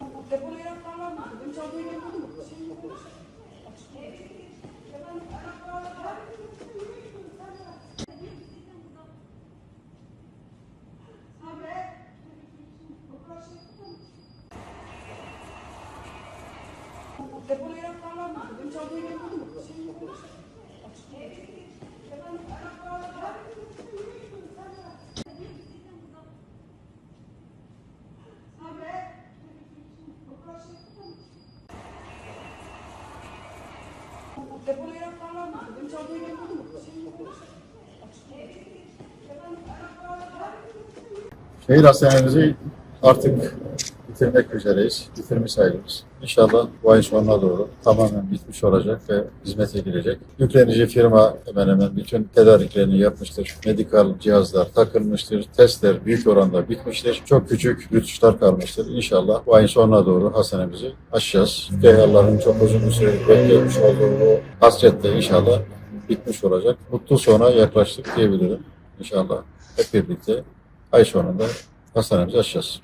Depoda yaraklar var mı? Benim mı? Benim çantaya gelip oldu mu? Depoda yaraklar var mı? Benim çantaya gelip oldu mu? Şehir hastanemizi artık bitirmek üzereyiz. Bitirmiş sayılırız. İnşallah bu ayın sonuna doğru tamamen bitmiş olacak ve hizmete girecek. Yüklenici firma hemen hemen bütün tedariklerini yapmıştır. Medikal cihazlar takılmıştır. Testler büyük oranda bitmiştir. Çok küçük rütuşlar kalmıştır. İnşallah bu ayın sonuna doğru hastanemizi açacağız. Allah'ın çok uzun bir süre beklemiş olduğu bu hasrette inşallah bitmiş olacak. Mutlu sona yaklaştık diyebilirim. İnşallah hep birlikte ay sonunda hastanemizi açacağız.